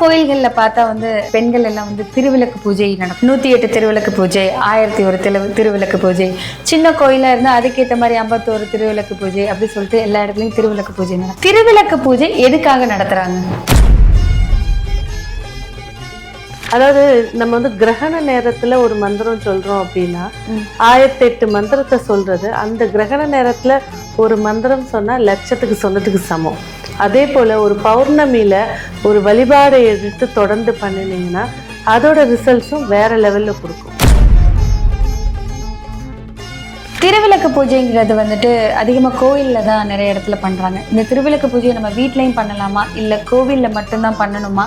கோயில்கள்ல பார்த்தா வந்து பெண்கள் எல்லாம் வந்து திருவிளக்கு பூஜை நடக்கும். நூத்தி எட்டு திருவிளக்கு பூஜை ஆயிரத்தி ஒரு திரு திருவிளக்கு பூஜை. சின்ன கோயிலா இருந்தா அதுக்கேற்ற மாதிரி ஐம்பத்தோரு திருவிளக்கு பூஜை அப்படி சொல்லிட்டு எல்லா இடத்துலயும் திருவிளக்கு பூஜை நடக்கும். திருவிளக்கு பூஜை எதுக்காக நடத்துறாங்க? அதாவது நம்ம வந்து கிரகண நேரத்துல ஒரு மந்திரம் சொல்றோம் அப்படின்னா ஆயிரத்தி எட்டு மந்திரத்தை சொல்றது. அந்த கிரகண நேரத்துல ஒரு மந்திரம் சொன்னா லட்சத்துக்கு சொன்னதுக்கு சமம். அதே போல ஒரு பௌர்ணமியில ஒரு வழிபாடை எடுத்து தொடர்ந்து பண்ணினீங்கன்னா அதோட ரிசல்ட்ஸும் வேற லெவல்ல கொடுக்கும். திருவிளக்கு பூஜைங்கிறது வந்துட்டு அதிகமாக கோவிலில் தான் நிறைய இடத்துல பண்ணுறாங்க இந்த திருவிளக்கு பூஜையை நம்ம வீட்லேயும் பண்ணலாமா? இல்லை கோவிலில் மட்டும்தான் பண்ணணுமா?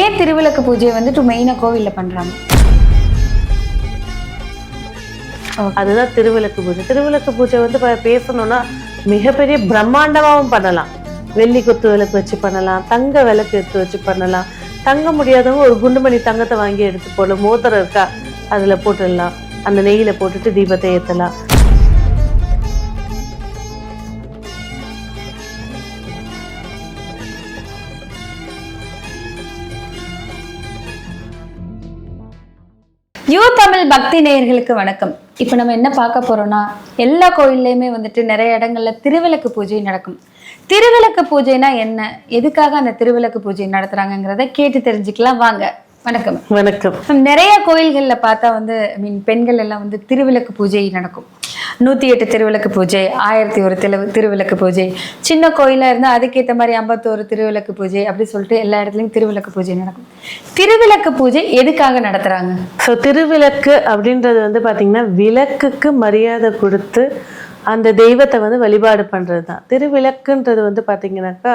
ஏன் திருவிளக்கு பூஜையை வந்துட்டு மெயினாக கோவிலில் பண்ணுறாங்க அதுதான் திருவிளக்கு பூஜை. திருவிளக்கு பூஜை வந்து பேசணும்னா மிகப்பெரிய பிரம்மாண்டமாவும் பண்ணலாம். வெள்ளி கொத்து விளக்கு வச்சு பண்ணலாம் தங்க விளக்கு எடுத்து வச்சு பண்ணலாம். தங்க முடியாதவங்க ஒரு குண்டுமணி தங்கத்தை வாங்கி எடுத்து போடலாம் மோதிரம் இருக்கா அதுல போட்டுடலாம். அந்த நெய்யில போட்டுட்டு தீபத்தை ஏற்றலாம் யூ தமிழ் பக்தி நேயர்களுக்கு வணக்கம். இப்போ நம்ம என்ன பார்க்க போறோம்னா எல்லா கோயில்லையுமே வந்துட்டு நிறைய இடங்கள்ல திருவிளக்கு பூஜை நடக்கும். திருவிளக்கு பூஜைனா என்ன? எதுக்காக அந்த திருவிளக்கு பூஜை நடத்துறாங்கங்கிறத கேட்டு தெரிஞ்சுக்கலாம். வாங்க. வணக்கம். வணக்கம். நிறைய கோயில்கள்ல பார்த்தா வந்து ஐ மீன் பெண்கள் எல்லாம் வந்து திருவிளக்கு பூஜை நடக்கும். நூத்தி எட்டு திருவிளக்கு பூஜை ஆயிரத்தி ஒரு திரு திருவிளக்கு பூஜை. சின்ன கோயிலா இருந்தா அதுக்கேற்ற மாதிரி ஐம்பத்தோரு திருவிளக்கு பூஜை அப்படி சொல்லிட்டு எல்லா இடத்துலயும் திருவிளக்கு பூஜை நடக்கும். திருவிளக்கு பூஜை எதுக்காக நடத்துறாங்க? ஸோ திருவிளக்கு அப்படின்றது வந்து பாத்தீங்கன்னா விளக்குக்கு மரியாதை கொடுத்து அந்த தெய்வத்தை வந்து வழிபாடு பண்றது தான் திருவிளக்குன்றது வந்து பாத்தீங்கன்னாக்கா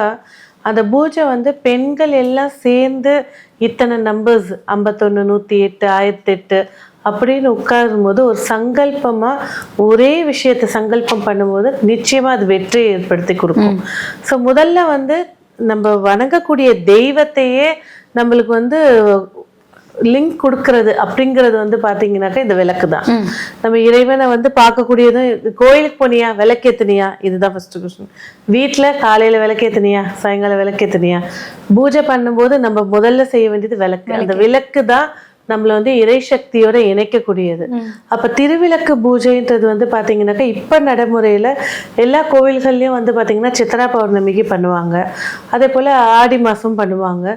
அந்த பூஜை வந்து பெண்கள் எல்லாம் சேர்ந்து இத்தனை நம்பர்ஸ் ஐம்பத்தொன்று நூற்றி எட்டு ஆயிரத்தி எட்டு அப்படின்னு உட்காரும் போது ஒரு சங்கல்பமா ஒரே விஷயத்தை சங்கல்பம் பண்ணும்போது நிச்சயமா அது வெற்றியை ஏற்படுத்தி கொடுக்கும். ஸோ முதல்ல வந்து நம்ம வணங்கக்கூடிய தெய்வத்தையே நம்மளுக்கு வந்து லிங்க் கொடுக்கறது அப்படிங்கிறது வந்து பாத்தீங்கன்னாக்கா இந்த விளக்கு தான் நம்ம இறைவனை வந்து பார்க்கக்கூடியதும் கோயிலுக்கு போனியா விளக்கேத்துனியா? இதுதான் ஃபர்ஸ்ட் கொஸ்டின் வீட்டில் காலையில விளக்கேத்துனியா சாயங்காலம் விளக்கேத்துனியா? பூஜை பண்ணும்போது நம்ம முதல்ல செய்ய வேண்டியது விளக்கு. அந்த விளக்கு. தான் நம்மள வந்து இறை சக்தியோட இணைக்கக்கூடியது. அப்ப திருவிளக்கு பூஜைன்றது வந்து பாத்தீங்கன்னாக்கா இப்ப நடைமுறையில எல்லா கோவில்கள்லயும் வந்து பாத்தீங்கன்னா சித்ரா பௌர்ணமிக்கு பண்ணுவாங்க. அதே போல ஆடி மாசம் பண்ணுவாங்க.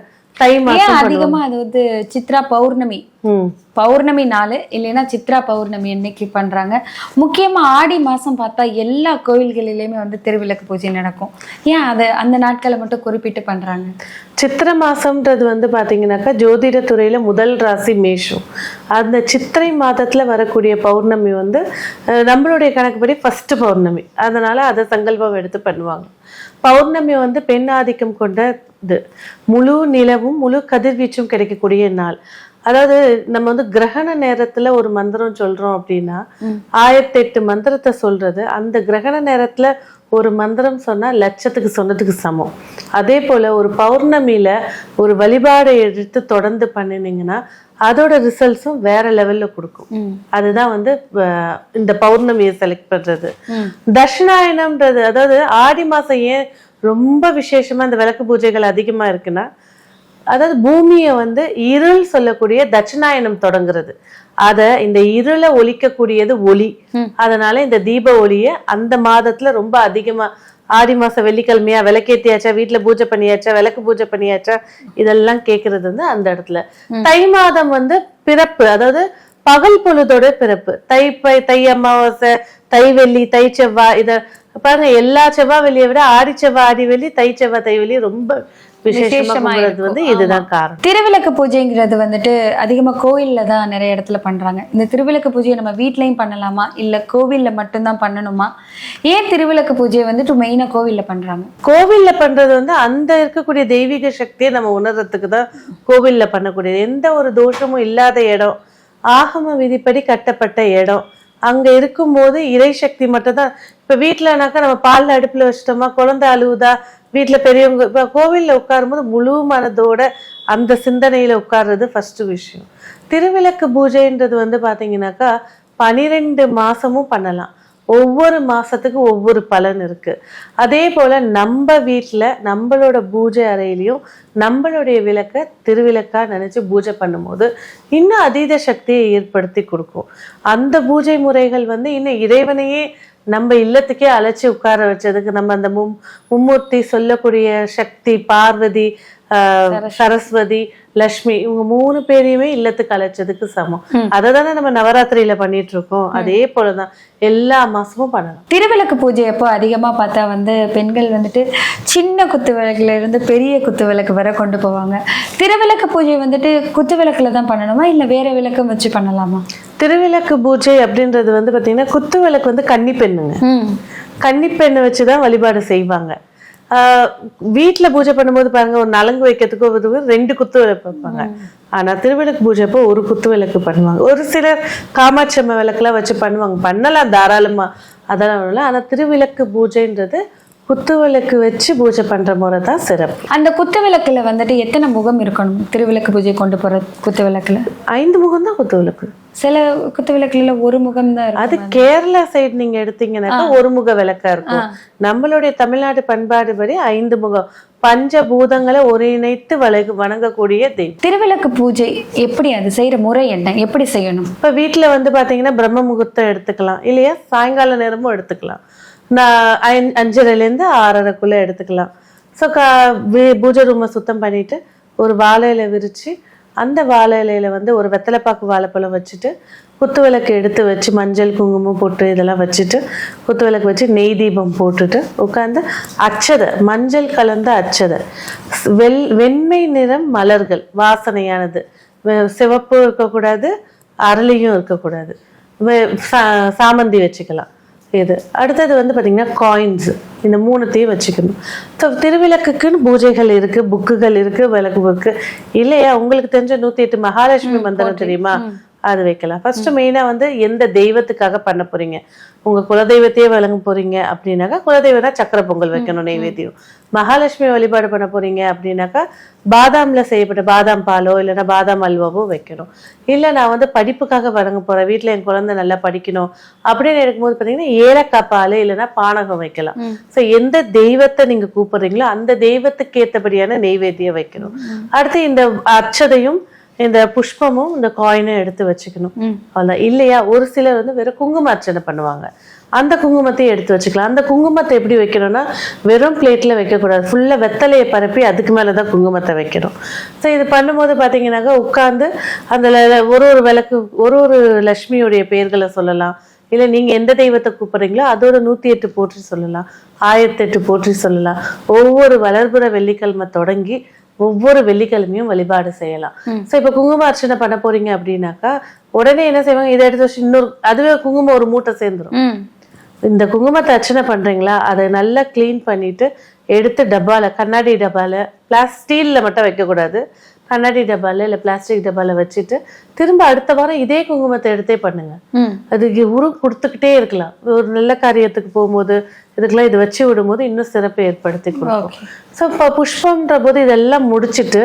ஏன் அதிகமா அது வந்து சித்ரா பௌர்ணமி? பௌர்ணமி நாள் இல்லைன்னா சித்ரா பௌர்ணமி என்னைக்கு பண்றாங்க. முக்கியமா ஆடி மாசம் பார்த்தா எல்லா கோவில்களிலுமே வந்து திருவிளக்கு பூஜை நடக்கும். ஏன் அதை அந்த நாட்களை மட்டும் குறிப்பிட்டு பண்றாங்க? சித்திர மாசம்ன்றது வந்து பாத்தீங்கன்னாக்கா ஜோதிட துறையில முதல் ராசி மேஷம். அந்த சித்திரை மாதத்துல வரக்கூடிய பௌர்ணமி வந்து நம்மளுடைய கணக்குப்படி ஃபர்ஸ்ட் பௌர்ணமி. அதனால அதை சங்கல்பம் எடுத்து பண்ணுவாங்க. பௌர்ணமி வந்து பெண் ஆதிக்கம் கொண்ட இது. முழு நிலவும் முழு கதிர்வீச்சும் கிடைக்கக்கூடிய நாள். அதாவது நம்ம வந்து கிரகண நேரத்துல ஒரு மந்திரம் சொல்றோம் அப்படின்னா ஆயிரத்தி எட்டு மந்திரத்தை சொல்றது அந்த கிரகண நேரத்துல ஒரு மந்திரம் சொன்னா லட்சத்துக்கு சொன்னதுக்கு சமம். அதே போல ஒரு பௌர்ணமியில ஒரு வழிபாடை எடுத்து தொடர்ந்து பண்ணினீங்கன்னா அதோட ரிசல்ட்ஸும் வேற லெவல்ல கொடுக்கும். அதுதான் வந்து இந்த பௌர்ணமியை செலக்ட் பண்றது. தட்சிணாயனம்ன்றது அதாவது ஆடி மாசம் ஏன் ரொம்ப விசேஷமா இந்த விளக்கு பூஜைகள் அதிகமா இருக்குன்னா அதாவது பூமியை வந்து இருள் சொல்லக்கூடிய தட்சிணாயனம் தொடங்குறது. அத இந்த இருளை ஒலிக்கக்கூடியது ஒளி அதனால இந்த தீப ஒளிய அந்த மாதத்துல ரொம்ப அதிகமா ஆடி மாசம் வெள்ளிக்கிழமையா விளக்கேத்தியாச்சா வீட்டுல பூஜை பண்ணியாச்சா விளக்கு பூஜை பண்ணியாச்சா இதெல்லாம் கேக்குறது வந்து அந்த இடத்துல. தை மாதம் வந்து பிறப்பு அதாவது பகல் பொழுதோட பிறப்பு. தை பை தை அமாவாசை தை வெள்ளி தை செவ்வாய் இத பாருங்க எல்லா செவ்வாய் வெள்ளியை விட ஆடி செவ்வாய் ஆடி வெள்ளி தை செவ்வாய் தை வெள்ளி ரொம்ப விசேஷமா விசேஷமா கும்பிடுறது இருக்கும். வந்து இதுதான் காரணம். திருவிளக்கு பூஜைங்கிறது வந்துட்டு அதிகமா கோயில்ல தான் நிறைய இடத்துல பண்றாங்க. இந்த திருவிளக்கு பூஜையை நம்ம வீட்லயும் பண்ணலாமா? இல்ல கோவில்ல மட்டும்தான் பண்ணணுமா? ஏன் திருவிளக்கு பூஜையை வந்துட்டு மெயினா கோவில்ல பண்றாங்க? கோவில்ல பண்றது வந்து அந்த இருக்கக்கூடிய தெய்வீக சக்தியை நம்ம உணர்றதுக்கு தான் கோவில்ல பண்ணக்கூடியது. எந்த ஒரு தோஷமும் இல்லாத இடம் ஆகம விதிப்படி கட்டப்பட்ட இடம் அங்க இருக்கும்போது இறை சக்தி மட்டும் தான் இப்ப வீட்டுலனாக்கா நம்ம பால் அடுப்புல வச்சிட்டோமா குழந்தை அழுவுதா வீட்டுல பெரியவங்க இப்போ கோவிலில் உட்காரும்போது முழு மனதோட அந்த சிந்தனையில உட்கார்றது ஃபர்ஸ்ட் விஷயம். திருவிளக்கு பூஜைன்றது வந்து பாத்தீங்கன்னாக்கா பனிரெண்டு மாசமும் பண்ணலாம். ஒவ்வொரு மாதத்துக்கு ஒவ்வொரு பலன் இருக்கு. அதே போல நம்ம வீட்டில் நம்மளோட பூஜை அறையிலையும் நம்மளுடைய விளக்க திருவிளக்கா நினைச்சு பூஜை பண்ணும்போது இன்னும் அதீத சக்தியை ஏற்படுத்தி கொடுக்கும். அந்த பூஜை முறைகள் வந்து இன்னும் இறைவனையே நம்ம இல்லத்துக்கே அழைச்சி உட்கார வச்சதுக்கு நம்ம அந்த மும் மும்மூர்த்தி சொல்லக்கூடிய சக்தி பார்வதி சரஸ்வதி. லக்ஷ்மி இவங்க மூணு பேரையுமே இல்லத்துக்கு அழைச்சதுக்கு சமம். அதை தானே நம்ம நவராத்திரியில பண்ணிட்டு இருக்கோம் அதே போலதான் எல்லா மாசமும் பண்ணலாம். திருவிளக்கு பூஜை அப்போ அதிகமா பார்த்தா வந்து பெண்கள் வந்துட்டு சின்ன குத்து விளக்குல இருந்து பெரிய குத்து விளக்கு வரை கொண்டு போவாங்க. திருவிளக்கு பூஜை வந்துட்டு குத்து விளக்குல தான் பண்ணணுமா? இல்ல வேற விளக்கம் வச்சு பண்ணலாமா? திருவிளக்கு பூஜை அப்படின்றது வந்து பாத்தீங்கன்னா குத்து விளக்கு வந்து கன்னி பெண்ணுங்க. கன்னி பெண்ணை வச்சுதான் வழிபாடு செய்வாங்க. வீட்டில் பூஜை பண்ணும்போது பாருங்க ஒரு நலங்கு வைக்கிறதுக்கோ ஒரு ரெண்டு குத்து விளக்கு வைப்பாங்க. ஆனால் திருவிளக்கு பூஜை அப்போ ஒரு குத்து விளக்கு பண்ணுவாங்க. ஒரு சிலர் காமாட்சி அம்மா விளக்குலாம் வச்சு பண்ணுவாங்க. பண்ணலாம் தாராளமாக அதெல்லாம் ஆனால் திருவிளக்கு பூஜைன்றது குத்து விளக்கு வச்சு பூஜை பண்ற முறை தான் சிறப்பு. அந்த குத்து விளக்குல வந்துட்டு எத்தனை முகம் இருக்கணும்? திருவிளக்கு பூஜை கொண்டு போற குத்து விளக்குல ஐந்து முகம் தான் குத்து விளக்கு சில குத்து விளக்குல ஒரு முகம் தான் அது கேரளா சைடு நீங்க எடுத்தீங்கன்னாக்கா ஒரு முக விளக்கா இருக்கும். நம்மளுடைய தமிழ்நாடு பண்பாடு படி ஐந்து முகம். பஞ்ச பூதங்களை ஒருங்கிணைத்து வழங்கு வணங்கக்கூடிய தெய்வம். திருவிளக்கு பூஜை எப்படி அது செய்யற முறை என்ன? எப்படி செய்யணும்? இப்ப வீட்ல வந்து பாத்தீங்கன்னா பிரம்ம முகூர்த்தம் எடுத்துக்கலாம். இல்லையா? சாயங்கால நேரமும் எடுத்துக்கலாம். நான் அஞ்சரைலேருந்து ஆறரைக்குள்ளே எடுத்துக்கலாம். ஸோ கா பூஜை ரூமை சுத்தம் பண்ணிவிட்டு ஒரு வாழை இலை விரித்து அந்த வாழை இலையில வந்து ஒரு வெத்தலைப்பாக்கு வாழைப்பழம் வச்சுட்டு குத்து விளக்கு எடுத்து வச்சு மஞ்சள் குங்குமம் போட்டு இதெல்லாம் வச்சுட்டு குத்து விளக்கு வச்சு நெய் தீபம் போட்டுட்டு உட்காந்து அச்சதை மஞ்சள் கலந்த அச்சதை வெள் வெண்மை நிறம் மலர்கள் வாசனையானது. சிவப்பும் சிவப்பு இருக்கக்கூடாது அரளியும் இருக்கக்கூடாது. வெ- சா- சாமந்தி வச்சுக்கலாம். இது. அடுத்தது வந்து பார்த்தீங்கன்னா காயின்ஸ் இந்த மூணுத்தையும் வச்சுக்கணும். ஸோ திருவிளக்குக்குன்னு பூஜைகள் இருக்கு புக்குகள் இருக்கு விளக்கு புக்கு இல்லையா? உங்களுக்கு தெரிஞ்ச நூத்தி எட்டு மகாலட்சுமி மந்திரம் தெரியுமா? அது வைக்கலாம். ஃபர்ஸ்ட் மெயினா வந்து எந்த தெய்வத்துக்காக பண்ண போறீங்க? உங்க குலதெய்வத்தையே வழங்க போறீங்க அப்படின்னாக்கா குலதெய்வம் தான் சக்கரை பொங்கல் வைக்கணும் நைவேத்தியம். மகாலட்சுமி வழிபாடு பண்ண போறீங்க அப்படின்னாக்கா பாதாம்ல செய்யப்பட்ட பாதாம் பாலோ இல்லைன்னா பாதாம் அல்வாவோ வைக்கணும். இல்லை நான் வந்து படிப்புக்காக வழங்க போறேன். வீட்ல என் குழந்தை நல்லா படிக்கணும் அப்படின்னு இருக்கும்போது பார்த்தீங்கன்னா ஏலக்காய் பால் இல்லைன்னா பானகம் வைக்கலாம். ஸோ எந்த தெய்வத்தை நீங்க கூப்பிடுறீங்களோ அந்த தெய்வத்துக்கு ஏற்றபடியான நெய்வேத்தியம் வைக்கணும். அடுத்து இந்த அச்சதையும் இந்த புஷ்பமும் இந்த காயினும் எடுத்து வச்சுக்கணும். ம். அவ்வளவுதான் இல்லையா? ஒரு சிலர் வந்து வெறும் குங்கும அர்ச்சனை பண்ணுவாங்க. அந்த குங்குமத்தையும் எடுத்து வச்சுக்கலாம். அந்த குங்குமத்தை எப்படி வைக்கணும்னா வெறும் பிளேட்ல வைக்கக்கூடாது. ஃபுல்லா வெத்தலையை பரப்பி அதுக்கு மேல தான் குங்குமத்தை வைக்கணும். ஸோ இது பண்ணும்போது பார்த்தீங்கன்னாக்கா உட்கார்ந்து அந்த ஒரு ஒரு விளக்கு ஒரு ஒரு லக்ஷ்மியுடைய பெயர்களை சொல்லலாம். இல்லை நீங்க எந்த தெய்வத்தை கூப்பிடுறீங்களோ அதோட நூத்தி எட்டு போற்றி சொல்லலாம். ஆயிரத்தி எட்டு போற்றி சொல்லலாம். ஒவ்வொரு வளர்புற வெள்ளிக்கிழமை தொடங்கி ஒவ்வொரு வெள்ளிக்கிழமையும் வழிபாடு செய்யலாம். ஸோ இப்போ குங்கும அர்ச்சனை பண்ண போறீங்க அப்படின்னாக்கா உடனே என்ன செய்வாங்க? இதை எடுத்து வச்சு இன்னொரு அதுவே குங்குமம் ஒரு மூட்டை சேர்ந்துரும். ம். இந்த குங்குமத்தை அர்ச்சனை பண்றீங்களா? அதை நல்லா க்ளீன் பண்ணிட்டு எடுத்து டப்பால கண்ணாடி டப்பால பிளாஸ் ஸ்டீல்ல மட்டும் வைக்கக்கூடாது. கண்ணாடி டப்பால இல்லை பிளாஸ்டிக் டப்பால வச்சுட்டு திரும்ப அடுத்த வாரம் இதே குங்குமத்தை எடுத்தே பண்ணுங்க. ம். அதுக்கு உரு கொடுத்துக்கிட்டே இருக்கலாம். ஒரு நல்ல காரியத்துக்கு போகும்போது இதுக்கெல்லாம் இதை வச்சு விடும்போது இன்னும் சிறப்பை ஏற்படுத்தி கொடுக்கும். ஸோ இப்போ புஷ்பம்ன்ற போது இதெல்லாம் முடிச்சிட்டு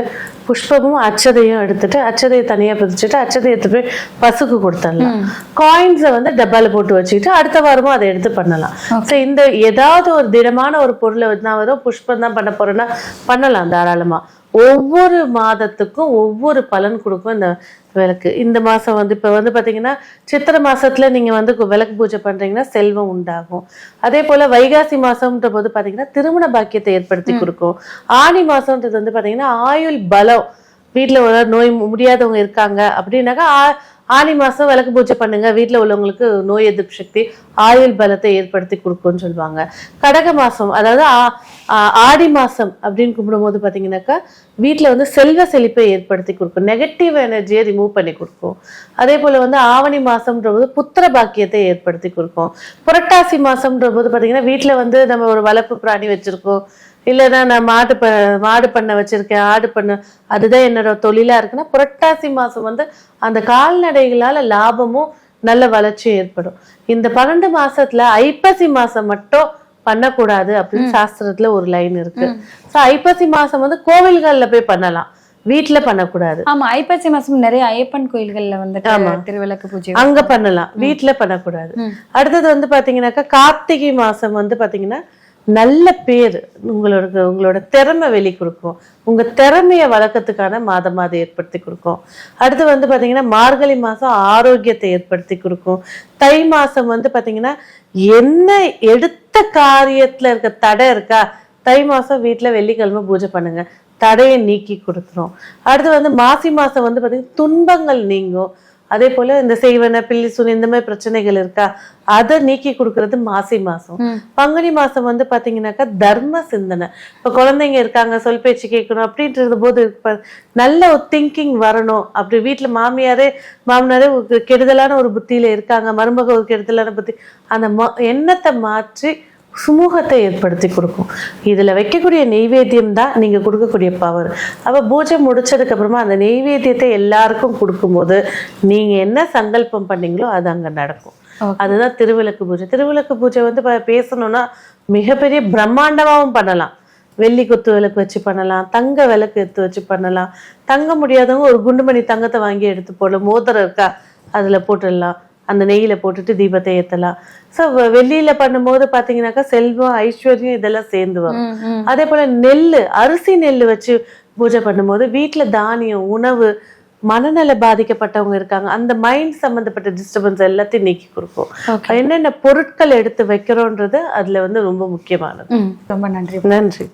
புஷ்பமும் அச்சதையும் எடுத்துட்டு அச்சதையை தனியாக பிரிச்சுட்டு அச்சதையை எடுத்து போய் பசுக்கு கொடுத்துடலாம். காயின்ஸை வந்து டப்பால போட்டு வச்சுக்கிட்டு அடுத்த வாரமும் அதை எடுத்து பண்ணலாம். ஸோ இந்த ஏதாவது ஒரு திடமான ஒரு பொருளை நான் வெறும் புஷ்பம் தான் பண்ண போறேன்னா பண்ணலாம் தாராளமா. ஒவ்வொரு மாதத்துக்கும் ஒவ்வொரு பலன் கொடுக்கும் இந்த விளக்கு. இந்த மாசம் வந்து இப்போ வந்து பாத்தீங்கன்னா சித்திரை மாசத்துல நீங்க வந்து விளக்கு பூஜை பண்றீங்கன்னா செல்வம் உண்டாகும். அதே போல வைகாசி மாசம்ன்ற போது பாத்தீங்கன்னா திருமண பாக்கியத்தை ஏற்படுத்தி கொடுக்கும். ஆனி மாசம்ன்றது வந்து பாத்தீங்கன்னா ஆயுள் பலம். வீட்ல ஒரு நோய் முடியாதவங்க இருக்காங்க அப்படின்னாக்கா ஆனி மாசம் விளக்கு பூஜை பண்ணுங்க. வீட்ல உள்ளவங்களுக்கு நோய் எதிர்ப்பு சக்தி ஆயுள் பலத்தை ஏற்படுத்தி கொடுக்கும்னு சொல்லுவாங்க. கடக மாசம் அதாவது ஆ- ஆடி மாதம் அப்படின்னு கும்பிடும்போது பார்த்தீங்கன்னாக்கா வீட்டில் வந்து செல்வ செழிப்பை ஏற்படுத்தி கொடுக்கும். நெகட்டிவ் எனர்ஜியை ரிமூவ் பண்ணி கொடுக்கும். அதே போல் வந்து ஆவணி மாதம்ன்ற போது புத்திர பாக்கியத்தை ஏற்படுத்தி கொடுக்கும். புரட்டாசி மாதம்ன்ற போது பார்த்தீங்கன்னா வீட்டில் வந்து நம்ம ஒரு வளர்ப்பு பிராணி வச்சுருக்கோம். இல்லைன்னா நான் மாடு ப மாடு பண்ண வச்சுருக்கேன் ஆடு பண்ண அதுதான் என்னோட தொழிலாக இருக்குன்னா புரட்டாசி மாதம் வந்து அந்த கால்நடைகளால் லாபமும் நல்ல வளர்ச்சியும் ஏற்படும். இந்த பன்னெண்டு மாசத்துல ஐப்பசி மாசம் மட்டும் பண்ணக்கூடாது அப்படின்னு சாஸ்திரத்துல ஒரு லைன் இருக்கு. ஸோ ஐப்பசி மாசம் வந்து கோவில்கள்ல போய் பண்ணலாம். வீட்டுல பண்ணக்கூடாது. ஆமா ஐப்பசி மாசம் நிறைய ஐயப்பன் கோயில்கள்ல வந்துட்டு திருவிளக்கு பூஜை அங்க பண்ணலாம். வீட்டுல பண்ணக்கூடாது. அடுத்தது வந்து பாத்தீங்கன்னாக்கா கார்த்திகை மாசம் வந்து பாத்தீங்கன்னா நல்ல பேர். உங்களோட உங்களோட திறமை வெளி கொடுக்கும். உங்க திறமைய வளர்க்கறதுக்கான மாதமா அதை ஏற்படுத்தி கொடுக்கும். அடுத்து வந்து பாத்தீங்கன்னா மார்கழி மாசம் ஆரோக்கியத்தை ஏற்படுத்தி கொடுக்கும். தை மாசம் வந்து பாத்தீங்கன்னா என்ன எடுத்த காரியத்துல இருக்க தடை இருக்கா? தை மாசம் வீட்டுல வெள்ளிக்கிழமை பூஜை பண்ணுங்க. தடையை நீக்கி கொடுத்துரும். அடுத்து வந்து மாசி மாசம் வந்து பாத்தீங்கன்னா துன்பங்கள் நீங்கும். அதே போல இந்த செய்வன பில்லி சுனி இந்த மாதிரி பிரச்சனைகள் இருக்கா? அதை நீக்கி கொடுக்கறது மாசி மாசம். பங்குனி மாசம் வந்து பாத்தீங்கன்னாக்கா தர்ம சிந்தனை. இப்ப குழந்தைங்க இருக்காங்க சொல் பேச்சு கேட்கணும் அப்படின்றது போது நல்ல ஒரு திங்கிங் வரணும். அப்படி வீட்டுல மாமியாரே மாமனாரே ஒரு கெடுதலான ஒரு புத்தியில இருக்காங்க. மருமக ஒரு கெடுதலான புத்தி. அந்த எண்ணத்தை மாற்றி சுமூகத்தை ஏற்படுத்தி கொடுக்கும். இதுல வைக்கக்கூடிய நெய்வேத்தியம் தான் நீங்க கொடுக்கக்கூடிய பவர் அப்ப பூஜை முடிச்சதுக்கு அப்புறமா அந்த நெய்வேத்தியத்தை எல்லாருக்கும் கொடுக்கும்போது நீங்க என்ன சங்கல்பம் பண்ணீங்களோ அது அங்க நடக்கும். அதுதான் திருவிளக்கு பூஜை. திருவிளக்கு பூஜை வந்து ப- பேசணும்னா மிகப்பெரிய பிரம்மாண்டமாவும் பண்ணலாம். வெள்ளி குத்து விளக்கு வச்சு பண்ணலாம் தங்க விளக்கு எடுத்து வச்சு பண்ணலாம். தங்க முடியாதவங்க ஒரு குண்டுமணி தங்கத்தை வாங்கி எடுத்து போடலாம். மோதிரம் இருக்கா அதுல போட்டுடலாம். அந்த நெய்யில போட்டுட்டு தீபத்தை ஏத்தலாம். ஸோ வெள்ளியில பண்ணும்போது பாத்தீங்கன்னாக்கா செல்வம் ஐஸ்வர்யம் இதெல்லாம் சேர்ந்து வரும். அதே போல நெல்லு அரிசி நெல்லு வச்சு பூஜை பண்ணும்போது வீட்ல தானியம் உணவு மனநல பாதிக்கப்பட்டவங்க இருக்காங்க. அந்த மைண்ட் சம்பந்தப்பட்ட டிஸ்டர்பன்ஸ் எல்லாத்தையும் நீக்கி Okay. என்னென்ன பொருட்கள் எடுத்து வைக்கிறோன்றது அதுல வந்து ரொம்ப முக்கியமானது. ரொம்ப நன்றி. நன்றி.